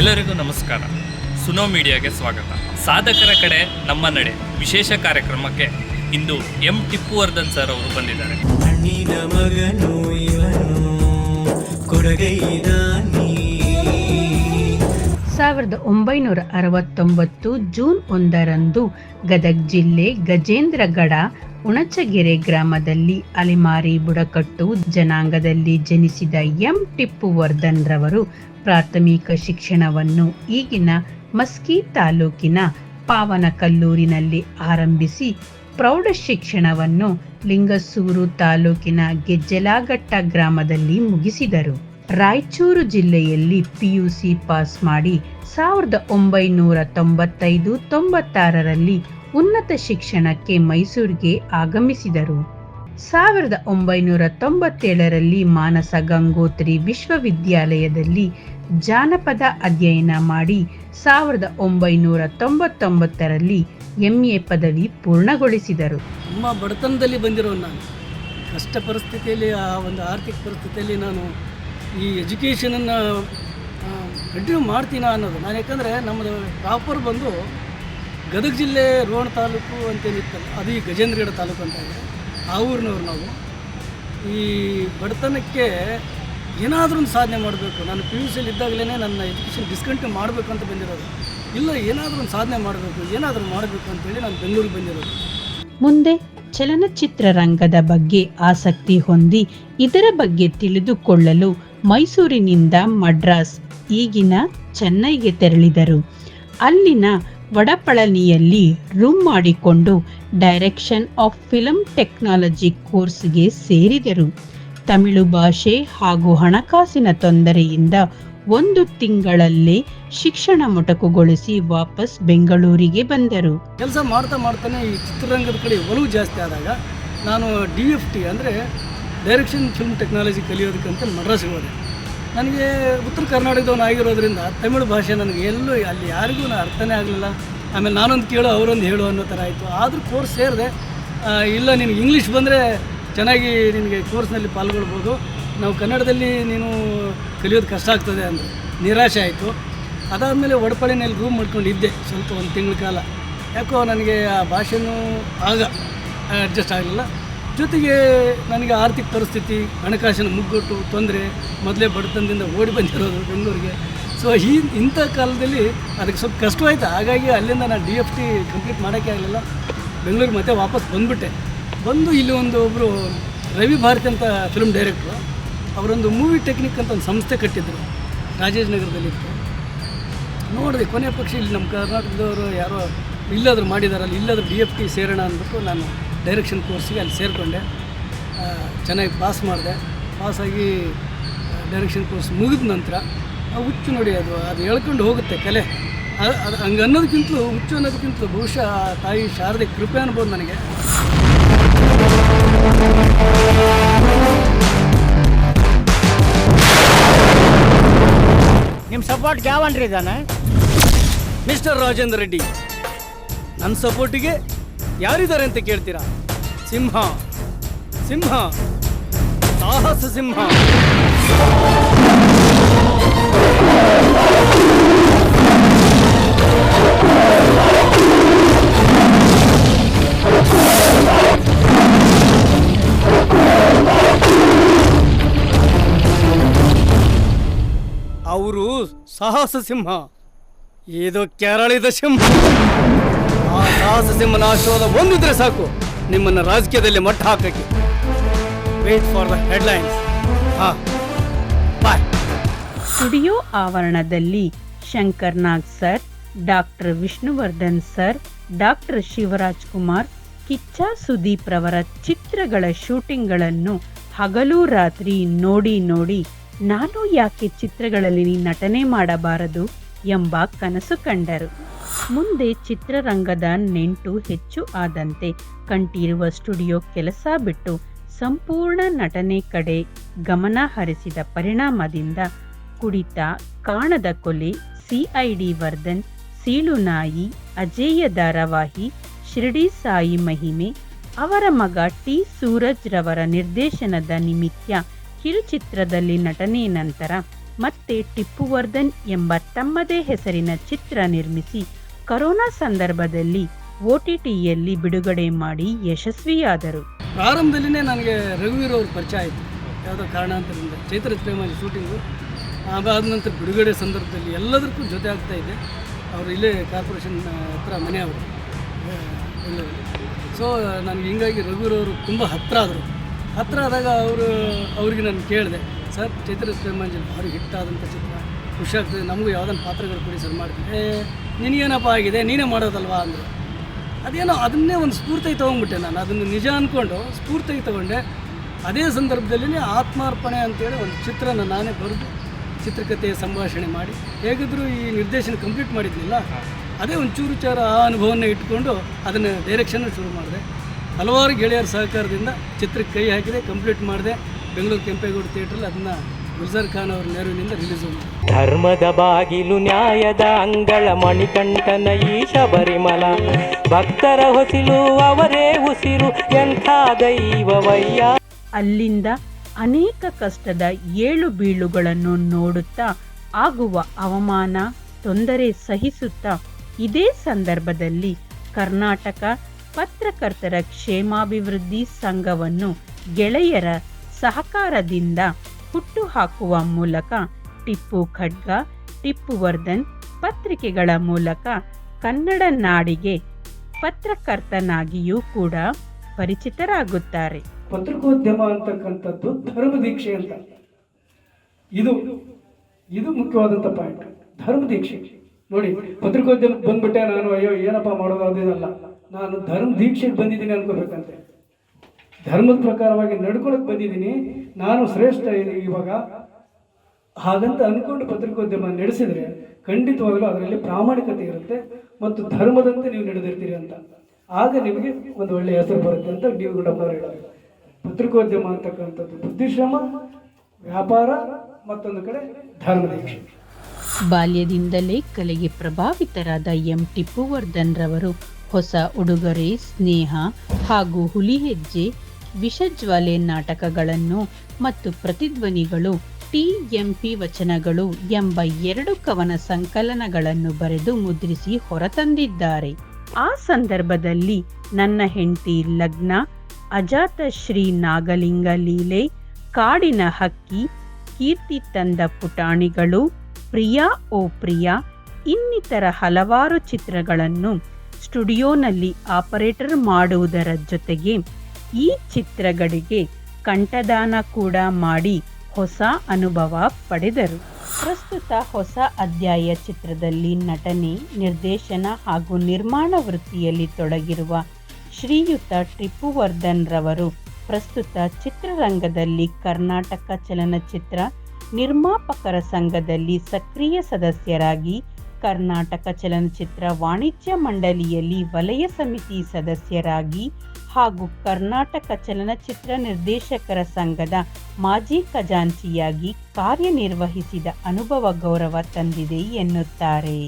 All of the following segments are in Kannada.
ಎಲ್ಲರಿಗೂ ನಮಸ್ಕಾರ. ಸುನೋ ಮೀಡಿಯಾಗೆ ಸ್ವಾಗತ. ಸಾಧಕರ ಕಡೆ ನಮ್ಮ ನಡೆ. ವಿಶೇಷ ಕಾರ್ಯಕ್ರಮಕ್ಕೆ ಇಂದು ಎಂ ಟಿಪ್ಪುವರ್ಧನ್ ಸರ್ ಅವರು ಬಂದಿದ್ದಾರೆ. ಸಾವಿರದ ಒಂಬೈನೂರ ಅರವತ್ತೊಂಬತ್ತು ಜೂನ್ ಒಂದರಂದು ಗದಗ್ ಜಿಲ್ಲೆ ಗಜೇಂದ್ರಗಡ ಉಣಚಗೆರೆ ಗ್ರಾಮದಲ್ಲಿ ಅಲೆಮಾರಿ ಬುಡಕಟ್ಟು ಜನಾಂಗದಲ್ಲಿ ಜನಿಸಿದ ಎಂ ಟಿಪ್ಪುವರ್ಧನ್ ರವರು ಪ್ರಾಥಮಿಕ ಶಿಕ್ಷಣವನ್ನು ಈಗಿನ ಮಸ್ಕಿ ತಾಲೂಕಿನ ಪಾವನಕಲ್ಲೂರಿನಲ್ಲಿ ಆರಂಭಿಸಿ ಪ್ರೌಢ ಶಿಕ್ಷಣವನ್ನು ಲಿಂಗಸೂರು ತಾಲೂಕಿನ ಗೆಜ್ಜಲಾಘಟ್ಟ ಗ್ರಾಮದಲ್ಲಿ ಮುಗಿಸಿದರು. ರಾಯಚೂರು ಜಿಲ್ಲೆಯಲ್ಲಿ ಪಿಯುಸಿ ಪಾಸ್ ಮಾಡಿ ಸಾವಿರದ ಒಂಬೈನೂರ ತೊಂಬತ್ತೈದು ತೊಂಬತ್ತಾರರಲ್ಲಿ ಉನ್ನತ ಶಿಕ್ಷಣಕ್ಕೆ ಮೈಸೂರಿಗೆ ಆಗಮಿಸಿದರು. ಸಾವಿರದ ಒಂಬೈನೂರ ತೊಂಬತ್ತೇಳರಲ್ಲಿ ಮಾನಸ ಗಂಗೋತ್ರಿ ವಿಶ್ವವಿದ್ಯಾಲಯದಲ್ಲಿ ಜಾನಪದ ಅಧ್ಯಯನ ಮಾಡಿ ಸಾವಿರದ ಒಂಬೈನೂರ ತೊಂಬತ್ತೊಂಬತ್ತರಲ್ಲಿ ಎಂಎ ಪದವಿ ಪೂರ್ಣಗೊಳಿಸಿದರು. ನಮ್ಮ ಬಡತನದಲ್ಲಿ ಬಂದಿರೋ ನಾನು. ಕಷ್ಟ ಪರಿಸ್ಥಿತಿಯಲ್ಲಿ, ಆ ಒಂದು ಆರ್ಥಿಕ ಪರಿಸ್ಥಿತಿಯಲ್ಲಿ ನಾನು ಈ ಎಜುಕೇಷನನ್ನು ಕಂಟಿನ್ಯೂ ಮಾಡ್ತೀನ ಅನ್ನೋದು. ನಾನು ಯಾಕಂದರೆ ನಮ್ಮದು ಪ್ರಾಪರ್ ಬಂದು ಗದಗ ಜಿಲ್ಲೆ ರೋಣ ತಾಲೂಕು ಅಂತೇನಿತ್ತಲ್ಲ, ಅದು ಈ ಗಜೇಂದ್ರಗಡ ತಾಲೂಕು ಅಂತ ಇದೆ. ಆ ಊರಿನವ್ರು ನಾವು. ಈ ಬಡತನಕ್ಕೆ ಏನಾದರೂ ಒಂದು ಸಾಧನೆ ಮಾಡಬೇಕು. ನಾನು ಪಿ ಯು ಸಿಯಲ್ಲಿ ಇದ್ದಾಗಲೇ ನನ್ನ ಎಜುಕೇಷನ್ ಡಿಸ್ಕಂಟಿನ್ಯೂ ಮಾಡಬೇಕು ಅಂತ ಬಂದಿರೋದು. ಇಲ್ಲ ಏನಾದರೂ ಒಂದು ಸಾಧನೆ ಮಾಡಬೇಕು, ಏನಾದರೂ ಮಾಡಬೇಕು ಅಂತೇಳಿ ನಾನು ಬೆಂಗಳೂರಿಗೆ ಬಂದಿರೋದು. ಮುಂದೆ ಚಲನಚಿತ್ರರಂಗದ ಬಗ್ಗೆ ಆಸಕ್ತಿ ಹೊಂದಿ ಇದರ ಬಗ್ಗೆ ತಿಳಿದುಕೊಳ್ಳಲು ಮೈಸೂರಿನಿಂದ ಮಡ್ರಾಸ್, ಈಗಿನ ಚೆನ್ನೈಗೆ ತೆರಳಿದರು. ಅಲ್ಲಿನ ವಡಪಳನಿಯಲ್ಲಿ ರೂಮ್ ಮಾಡಿಕೊಂಡು ಡೈರೆಕ್ಷನ್ ಆಫ್ ಫಿಲಂ ಟೆಕ್ನಾಲಜಿ ಕೋರ್ಸ್ಗೆ ಸೇರಿದರು. ತಮಿಳು ಭಾಷೆ ಹಾಗೂ ಹಣಕಾಸಿನ ತೊಂದರೆಯಿಂದ ಒಂದು ತಿಂಗಳಲ್ಲೇ ಶಿಕ್ಷಣ ಮೊಟಕುಗೊಳಿಸಿ ವಾಪಸ್ ಬೆಂಗಳೂರಿಗೆ ಬಂದರು. ಕೆಲಸ ಮಾಡ್ತಾ ಮಾಡ್ತಾನೆ ಈ ಚಿತ್ರರಂಗದ ಕಡೆ ಒಲವು ಜಾಸ್ತಿ ಆದಾಗ ನಾನು ಡಿ ಎಫ್ ಟಿ ಅಂದರೆ ಡೈರೆಕ್ಷನ್ ಫಿಲ್ಮ್ ಟೆಕ್ನಾಲಜಿ ಕಲಿಯೋದಕ್ಕಂತ ಮಡ್ರಾಸ್ಗೆ ಹೋದೆ. ನನಗೆ ಉತ್ತರ ಕರ್ನಾಟಕದವನು ಆಗಿರೋದ್ರಿಂದ ತಮಿಳು ಭಾಷೆ ನನಗೆ ಎಲ್ಲೂ ಅಲ್ಲಿ ಯಾರಿಗೂ ನಾನು ಅರ್ಥನೇ ಆಗಲಿಲ್ಲ. ಆಮೇಲೆ ನಾನೊಂದು ಕೇಳು, ಅವರೊಂದು ಹೇಳು ಅನ್ನೋ ಥರ ಆಯಿತು. ಆದರೂ ಕೋರ್ಸ್ ಸೇರಿದೆ. ಇಲ್ಲ, ನಿನಗೆ ಇಂಗ್ಲೀಷ್ ಬಂದರೆ ಚೆನ್ನಾಗಿ ನಿನಗೆ ಕೋರ್ಸ್ನಲ್ಲಿ ಪಾಲ್ಗೊಳ್ಬೋದು. ನಾವು ಕನ್ನಡದಲ್ಲಿ ನೀನು ಕಲಿಯೋದು ಕಷ್ಟ ಆಗ್ತದೆ ಅಂದರೆ. ನಿರಾಶೆ ಆಯಿತು. ಅದಾದಮೇಲೆ ಒಡಪಾಳಿನಲ್ಲಿ ರೂಮ್ ಮಾಡ್ಕೊಂಡು ಇದ್ದೆ ಸ್ವಲ್ಪ ಒಂದು ತಿಂಗಳ ಕಾಲ. ಯಾಕೋ ನನಗೆ ಆ ಭಾಷೆನೂ ಆಗ ಅಡ್ಜಸ್ಟ್ ಆಗಲಿಲ್ಲ. ಜೊತೆಗೆ ನನಗೆ ಆರ್ಥಿಕ ಪರಿಸ್ಥಿತಿ, ಹಣಕಾಸಿನ ಮುಗ್ಗಟ್ಟು, ತೊಂದರೆ ಮೊದಲೇ ಬಡತನದಿಂದ ಓಡಿ ಬಂದಿರೋದು ಬೆಂಗಳೂರಿಗೆ. ಸೊ ಈ ಇಂಥ ಕಾಲದಲ್ಲಿ ಅದಕ್ಕೆ ಸ್ವಲ್ಪ ಕಷ್ಟವಾಯಿತು ಹಾಗಾಗಿ ಅಲ್ಲಿಂದ ನಾನು ಡಿ ಎಫ್ ಟಿ ಕಂಪ್ಲೀಟ್ ಮಾಡೋಕ್ಕೆ ಆಗಲಿಲ್ಲ. ಬೆಂಗಳೂರಿಗೆ ಮತ್ತೆ ವಾಪಸ್ ಬಂದುಬಿಟ್ಟೆ. ಬಂದು ಇಲ್ಲಿ ಒಂದು ಒಬ್ಬರು ರವಿ ಭಾರತಿ ಅಂತ ಫಿಲ್ಮ್ ಡೈರೆಕ್ಟ್ರು ಅವರೊಂದು ಮೂವಿ ಟೆಕ್ನಿಕ್ ಅಂತ ಒಂದು ಸಂಸ್ಥೆ ಕಟ್ಟಿದ್ರು. ರಾಜೇಶ್ ನಗರದಲ್ಲಿತ್ತು ನೋಡಿದೆ ಕೊನೆ ಪಕ್ಷ ಇಲ್ಲಿ ನಮ್ಮ ಕರ್ನಾಟಕದವರು ಯಾರೋ ಇಲ್ಲಾದರೂ ಮಾಡಿದಾರಲ್ಲ ಇಲ್ಲಾದರೂ ಡಿ ಎಫ್ ಟಿ ಸೇರೋಣ ಅಂದ್ಬಿಟ್ಟು ನಾನು ಡೈರೆಕ್ಷನ್ ಕೋರ್ಸಿಗೆ ಅಲ್ಲಿ ಸೇರಿಕೊಂಡೆ. ಚೆನ್ನಾಗಿ ಪಾಸ್ ಮಾಡಿದೆ. ಪಾಸಾಗಿ ಡೈರೆಕ್ಷನ್ ಕೋರ್ಸ್ ಮುಗಿದ ನಂತರ ಆ ಹುಚ್ಚು ನೋಡಿ ಅದು ಅದು ಹೇಳ್ಕೊಂಡು ಹೋಗುತ್ತೆ ಕಲೆ. ಅದು ಅದು ಹಂಗೆ ಅನ್ನೋದಕ್ಕಿಂತಲೂ ಹುಚ್ಚು ಅನ್ನೋದಕ್ಕಿಂತಲೂ ಬಹುಶಃ ಆ ತಾಯಿ ಶಾರದೆ ಕೃಪೆ ಅನ್ಬೋದು ನನಗೆ. ನಿಮ್ಮ ಸಪೋರ್ಟ್ ಯಾವನ್ರಿ ಇದಾನೆ? ಮಿಸ್ಟರ್ ರಾಜೇಂದ್ರ ರೆಡ್ಡಿ ನನ್ನ ಸಪೋರ್ಟಿಗೆ ಯಾರಿದ್ದಾರೆ ಅಂತ ಕೇಳ್ತೀರಾ? ಸಿಂಹ. ಸಿಂಹ. ಸಾಹಸ ಸಿಂಹ. ಅವರು ಸಾಹಸ ಸಿಂಹ. ಇದು ಕೇರಳದ ಸಿಂಹ. ಆ ಸಾಹಸ ಸಿಂಹನ ಆಶೀರ್ವಾದ ಒಂದಿದ್ರೆ ಸಾಕು. ನಿಮ್ಮನ್ನ ರಾಜಕೀಯದಲ್ಲಿ ಮಟ್ಟ ಹಾಕಕ್ಕೆ. ವೇಟ್ ಫಾರ್ ದ ಹೆಡ್ಲೈನ್ಸ್ ಬಾಯ್ ಸ್ಟುಡಿಯೋ ಆವರಣದಲ್ಲಿ Shankar Nag sir, doctor Vishnuvardhan sir, doctor Shivaraj Kumar, Kichcha Sudeep ರವರ ಚಿತ್ರಗಳ ಶೂಟಿಂಗ್ಗಳನ್ನು ಹಗಲು ರಾತ್ರಿ ನೋಡಿ ನೋಡಿ ನಾನು ಯಾಕೆ ಚಿತ್ರಗಳಲ್ಲಿ ನಟನೆ ಮಾಡಬಾರದು? ಎಂಬ ಕನಸು ಕಂಡರು. ಮುಂದೆ ಚಿತ್ರರಂಗದ ನೆಂಟು ಹೆಚ್ಚು ಆದಂತೆ ಕಂಠೀರುವ ಸ್ಟುಡಿಯೋ ಕೆಲಸ ಬಿಟ್ಟು ಸಂಪೂರ್ಣ ನಟನೆ ಕಡೆ ಗಮನ ಹರಿಸಿದ ಪರಿಣಾಮದಿಂದ ಕುಡಿತ, ಕಾಣದ ಕೊಲೆ ಸಿಐಡಿ ವರ್ಧನ್ ಸೀಳುನಾಯಿ ಅಜೇಯ ಧಾರಾವಾಹಿ, ಶಿರಡಿ ಸಾಯಿ ಮಹಿಮೆ, ಅವರ ಮಗ ಟಿ ಸೂರಜ್ ರವರ ನಿರ್ದೇಶನದ ನಿಮಿತ್ತ ಕಿರುಚಿತ್ರದಲ್ಲಿ ನಟನೆ ನಂತರ ಮತ್ತೆ ಟಿಪ್ಪುವರ್ಧನ್ ಎಂಬ ತಮ್ಮದೇ ಹೆಸರಿನ ಚಿತ್ರ ನಿರ್ಮಿಸಿ ಕರೋನಾ ಸಂದರ್ಭದಲ್ಲಿ ಓಟಿಟಿಯಲ್ಲಿ ಬಿಡುಗಡೆ ಮಾಡಿ ಯಶಸ್ವಿಯಾದರು. ಪ್ರಾರಂಭದಲ್ಲಿನೇ ನನಗೆ ರಘುವೀರ್ ಅವ್ರ ಪರಿಚಯ ಆಯಿತು. ಯಾವುದೋ ಕಾರಣಾಂತರದಿಂದ ಚೈತ್ರ ಪ್ರೇಮಲ್ಲಿ ಶೂಟಿಂಗು. ಅದಾದ ನಂತರ ಬಿಡುಗಡೆ ಸಂದರ್ಭದಲ್ಲಿ ಎಲ್ಲದಕ್ಕೂ ಜೊತೆ ಆಗ್ತಾ ಇದೆ. ಅವರು ಇಲ್ಲೇ ಕಾರ್ಪೊರೇಷನ್ ಹತ್ರ ಮನೆಯವರು ಸೊ ನನಗೆ ಹಿಂಗಾಗಿ ರಘುವೀರ್ ಅವರು ತುಂಬ ಹತ್ತಿರ ಆದರು. ಹತ್ತಿರ ಆದಾಗ ಅವರು ಅವ್ರಿಗೆ ನಾನು ಕೇಳಿದೆ ಸರ್ ಚೈತ್ರ ಪ್ರೇಮಾಂಜಲಿ ಭಾರಿ ಹಿಟ್ಟಾದಂಥ ಚಿತ್ರ. ಖುಷಿ ಆಗ್ತದೆ. ನಮಗೂ ಯಾವುದನ್ನು ಪಾತ್ರಗಳು ಕೊಡಿ ಸರ್ ಮಾಡ್ತೀನಿ. ನಿನಗೇನಪ್ಪ ಆಗಿದೆ? ನೀನೇ ಮಾಡೋದಲ್ವಾ? ಅಂದರು. ಅದೇನೋ ಅದನ್ನೇ ಒಂದು ಸ್ಫೂರ್ತಿಯಾಗಿ ತೊಗೊಂಡ್ಬಿಟ್ಟೆ ನಾನು. ಅದನ್ನು ನಿಜ ಅಂದ್ಕೊಂಡು ಸ್ಫೂರ್ತಿಯಾಗಿ ತೊಗೊಂಡೆ. ಅದೇ ಸಂದರ್ಭದಲ್ಲಿ ಆತ್ಮಾರ್ಪಣೆ ಅಂತೇಳಿ ಒಂದು ಚಿತ್ರನ ನಾನೇ ಬರೆದು ಚಿತ್ರಕಥೆ ಸಂಭಾಷಣೆ ಮಾಡಿ ಹೇಗಿದ್ರೂ ಈ ನಿರ್ದೇಶನ ಕಂಪ್ಲೀಟ್ ಮಾಡಿದ್ನಿಲ್ಲ ಅದೇ ಒಂದು ಚೂರು ಚಾರ ಆ ಅನುಭವನ ಇಟ್ಕೊಂಡು ಅದನ್ನು ಡೈರೆಕ್ಷನ್ ಶುರು ಮಾಡಿದೆ. ಹಲವಾರು ಗೆಳೆಯರ ಸಹಕಾರದಿಂದ ಚಿತ್ರಕ್ಕೆ ಕೈ ಹಾಕಿದೆ ಕಂಪ್ಲೀಟ್ ಮಾಡಿದೆ. ಬೆಂಗಳೂರು ಕೆಂಪೇಗೌಡ ಥಿಯೇಟ್ರಲ್ಲಿ ಅದನ್ನ ಗುಲ್ಜರ್ ಖಾನ್ ಅವರ ನೆರವಿನಿಂದ ರಿಲೀಸ್ ಧರ್ಮದ ಬಾಗಿಲು ನ್ಯಾಯದ ಅಂಗಳ ಮಣಿಕಂಠನ ಈ ಶಬರಿಮಲ ಭಕ್ತರ ಹೊಸಿಲು ಅವರೇ ಉಸಿರು ಎಂಥ ದೈವವಯ್ಯ ಅಲ್ಲಿಂದ ಅನೇಕ ಕಷ್ಟದ ಏಳು ಬೀಳುಗಳನ್ನು ನೋಡುತ್ತಾ ಆಗುವ ಅವಮಾನ ತೊಂದರೆ ಸಹಿಸುತ್ತಾ ಇದೇ ಸಂದರ್ಭದಲ್ಲಿ ಕರ್ನಾಟಕ ಪತ್ರಕರ್ತರ ಕ್ಷೇಮಾಭಿವೃದ್ಧಿ ಸಂಘವನ್ನು ಗೆಳೆಯರ ಸಹಕಾರದಿಂದ ಹುಟ್ಟುಹಾಕುವ ಮೂಲಕ ಟಿಪ್ಪು ಖಡ್ಗ, ಟಿಪ್ಪು ವರ್ಧನ್ ಪತ್ರಿಕೆಗಳ ಮೂಲಕ ಕನ್ನಡ ನಾಡಿಗೆ ಪತ್ರಕರ್ತನಾಗಿಯೂ ಕೂಡ ಪರಿಚಿತರಾಗುತ್ತಾರೆ. ಪತ್ರಿಕೋದ್ಯಮ ಅಂತಕ್ಕಂಥದ್ದು ಧರ್ಮ ದೀಕ್ಷೆ ಅಂತ. ಇದು ಇದು ಮುಖ್ಯವಾದಂಥ ಪಾಯಿಂಟ್. ಧರ್ಮ ದೀಕ್ಷೆ. ನೋಡಿ, ಪತ್ರಿಕೋದ್ಯಮಕ್ಕೆ ಬಂದ್ಬಿಟ್ಟೆ ನಾನು, ಅಯ್ಯೋ, ಏನಪ್ಪ ಮಾಡೋದು ಅದೇನಲ್ಲ ನಾನು ಧರ್ಮ ದೀಕ್ಷೆಗೆ ಬಂದಿದ್ದೀನಿ ಅನ್ಕೋಬೇಕಂತೆ. ಧರ್ಮದ ಪ್ರಕಾರವಾಗಿ ನಡ್ಕೊಳಕ್ ಬಂದಿದ್ದೀನಿ. ನಾನು ಶ್ರೇಷ್ಠ ಇವಾಗ? ಹಾಗಂತ ಅಂದ್ಕೊಂಡು ಪತ್ರಿಕೋದ್ಯಮ ನಡೆಸಿದ್ರೆ ಖಂಡಿತವಾಗಲೂ ಅದರಲ್ಲಿ ಪ್ರಾಮಾಣಿಕತೆ ಇರುತ್ತೆ ಮತ್ತು ಧರ್ಮದಂತೆ ನೀವು ನಡೆದಿರ್ತೀರಿ ಅಂತ. ಆಗ ನಿಮಗೆ ಒಂದು ಒಳ್ಳೆಯ ಹೆಸರು ಬರುತ್ತೆ ಅಂತ ಡಿ ವಿ ಗುಂಡಪ್ಪನವರು ಹೇಳಿದ್ರು. ಪತ್ರಿಕೋದ್ಯಮ ಅಂತಕ್ಕಂಥದ್ದು ಬುದ್ಧಿಶ್ರಮ, ವ್ಯಾಪಾರ ಮತ್ತೊಂದು ಕಡೆ ಧರ್ಮ ದೀಕ್ಷೆ. ಬಾಲ್ಯದಿಂದಲೇ ಕಲೆಗೆ ಪ್ರಭಾವಿತರಾದ ಎಂ ಟಿಪ್ಪುವರ್ಧನ್ ರವರು ಹೊಸ ಉಡುಗೊರೆ, ಸ್ನೇಹ ಹಾಗೂ ಹುಲಿ ಹೆಜ್ಜೆ, ವಿಷಜ್ವಾಲೆ ನಾಟಕಗಳನ್ನು ಮತ್ತು ಪ್ರತಿಧ್ವನಿಗಳು ಟಿಎಂಪಿ ವಚನಗಳು ಎಂಬ ಎರಡು ಕವನ ಸಂಕಲನಗಳನ್ನು ಬರೆದು ಮುದ್ರಿಸಿ ಹೊರತಂದಿದ್ದಾರೆ. ಆ ಸಂದರ್ಭದಲ್ಲಿ ನನ್ನ ಹೆಂಡತಿ ಲಗ್ನ, ಅಜಾತ ಶ್ರೀ ನಾಗಲಿಂಗ ಲೀಲೆ, ಕಾಡಿನ ಹಕ್ಕಿ, ಕೀರ್ತಿ ತಂದ ಪುಟಾಣಿಗಳು, ಪ್ರಿಯಾ ಓ ಪ್ರಿಯಾ, ಇನ್ನಿತರ ಹಲವಾರು ಚಿತ್ರಗಳನ್ನು ಸ್ಟುಡಿಯೋನಲ್ಲಿ ಆಪರೇಟರ್ ಮಾಡುವುದರ ಜೊತೆಗೆ ಈ ಚಿತ್ರಗಳಿಗೆ ಕಂಠದಾನ ಕೂಡ ಮಾಡಿ ಹೊಸ ಅನುಭವ ಪಡೆದರು. ಪ್ರಸ್ತುತ ಹೊಸ ಅಧ್ಯಾಯ ಚಿತ್ರದಲ್ಲಿ ನಟನೆ, ನಿರ್ದೇಶನ ಹಾಗೂ ನಿರ್ಮಾಣ ವೃತ್ತಿಯಲ್ಲಿ ತೊಡಗಿರುವ ಶ್ರೀಯುತ ಟಿಪ್ಪುವರ್ಧನ್ ರವರು ಪ್ರಸ್ತುತ ಚಿತ್ರರಂಗದಲ್ಲಿ ಕರ್ನಾಟಕ ಚಲನಚಿತ್ರ ನಿರ್ಮಾಪಕರ ಸಂಘದಲ್ಲಿ ಸಕ್ರಿಯ ಸದಸ್ಯರಾಗಿ ಕರ್ನಾಟಕ ಚಲನಚಿತ್ರ ವಾಣಿಜ್ಯ ಮಂಡಳಿಯಲ್ಲಿ ವಲಯ ಸಮಿತಿ ಸದಸ್ಯರಾಗಿ ಹಾಗೂ ಕರ್ನಾಟಕ ಚಲನಚಿತ್ರ ನಿರ್ದೇಶಕರ ಸಂಘದ ಮಾಜಿ ಖಜಾಂಚಿಯಾಗಿ ಕಾರ್ಯನಿರ್ವಹಿಸಿದ ಅನುಭವ ಗೌರವ ತಂದಿದೆ ಎನ್ನುತ್ತಾರೆ.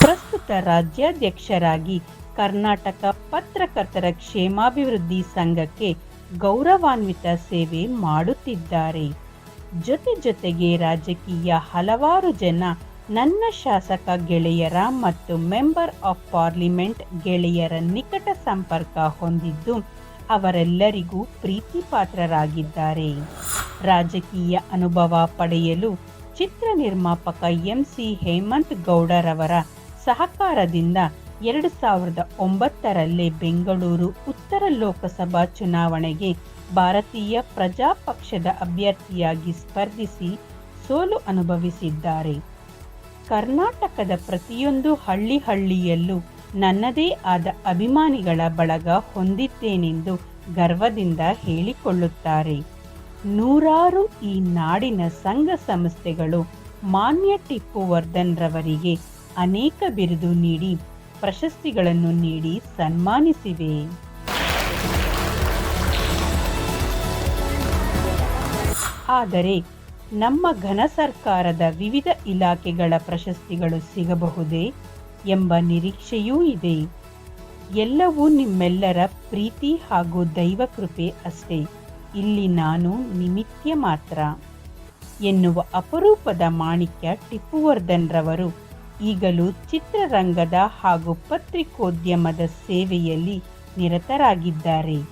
ಪ್ರಸ್ತುತ ರಾಜ್ಯಾಧ್ಯಕ್ಷರಾಗಿ ಕರ್ನಾಟಕ ಪತ್ರಕರ್ತರ ಕ್ಷೇಮಾಭಿವೃದ್ಧಿ ಸಂಘಕ್ಕೆ ಗೌರವಾನ್ವಿತ ಸೇವೆ ಮಾಡುತ್ತಿದ್ದಾರೆ. ಜೊತೆ ಜೊತೆಗೆ ರಾಜಕೀಯ ಹಲವಾರು ಜನ ನನ್ನ ಶಾಸಕ ಗೆಳೆಯರ ಮತ್ತು ಮೆಂಬರ್ ಆಫ್ ಪಾರ್ಲಿಮೆಂಟ್ ಗೆಳೆಯರ ನಿಕಟ ಸಂಪರ್ಕ ಹೊಂದಿದ್ದು ಅವರೆಲ್ಲರಿಗೂ ಪ್ರೀತಿ ಪಾತ್ರರಾಗಿದ್ದಾರೆ ರಾಜಕೀಯ ಅನುಭವ ಪಡೆಯಲು ಚಿತ್ರ ನಿರ್ಮಾಪಕ ಎಂ ಸಿ ಹೇಮಂತ್ ಗೌಡರವರ ಸಹಕಾರದಿಂದ ಎರಡು ಸಾವಿರದ ಒಂಬತ್ತರಲ್ಲೇ ಬೆಂಗಳೂರು ಉತ್ತರ ಲೋಕಸಭಾ ಚುನಾವಣೆಗೆ ಭಾರತೀಯ ಪ್ರಜಾ ಪಕ್ಷದ ಅಭ್ಯರ್ಥಿಯಾಗಿ ಸ್ಪರ್ಧಿಸಿ ಸೋಲು ಅನುಭವಿಸಿದ್ದಾರೆ. ಕರ್ನಾಟಕದ ಪ್ರತಿಯೊಂದು ಹಳ್ಳಿ ಹಳ್ಳಿಯಲ್ಲೂ ನನ್ನದೇ ಆದ ಅಭಿಮಾನಿಗಳ ಬಳಗ ಹೊಂದಿದ್ದೇನೆಂದು ಗರ್ವದಿಂದ ಹೇಳಿಕೊಳ್ಳುತ್ತಾರೆ. ನೂರಾರು ಈ ನಾಡಿನ ಸಂಘ ಸಂಸ್ಥೆಗಳು ಮಾನ್ಯ ಟಿಪ್ಪು ವರ್ಧನ್ ರವರಿಗೆ ಅನೇಕ ಬಿರುದು ನೀಡಿ ಪ್ರಶಸ್ತಿಗಳನ್ನು ನೀಡಿ ಸನ್ಮಾನಿಸಿವೆ. ಆದರೆ ನಮ್ಮ ಘನ ಸರ್ಕಾರದ ವಿವಿಧ ಇಲಾಖೆಗಳ ಪ್ರಶಸ್ತಿಗಳು ಸಿಗಬಹುದೇ ಎಂಬ ನಿರೀಕ್ಷೆಯೂ ಇದೆ. ಎಲ್ಲವೂ ನಿಮ್ಮೆಲ್ಲರ ಪ್ರೀತಿ ಹಾಗೂ ದೈವ ಕೃಪೆ ಅಷ್ಟೇ. ಇಲ್ಲಿ ನಾನು ನಿಮಿತ್ಯ ಮಾತ್ರ. ಎನ್ನುವ ಅಪರೂಪದ ಮಾಣಿಕ್ಯ ಟಿಪ್ಪುವರ್ಧನ್ ರವರು ಈಗಲೂ ಚಿತ್ರರಂಗದ ಹಾಗೂ ಪತ್ರಿಕೋದ್ಯಮದ ಸೇವೆಯಲ್ಲಿ ನಿರತರಾಗಿದ್ದಾರೆ.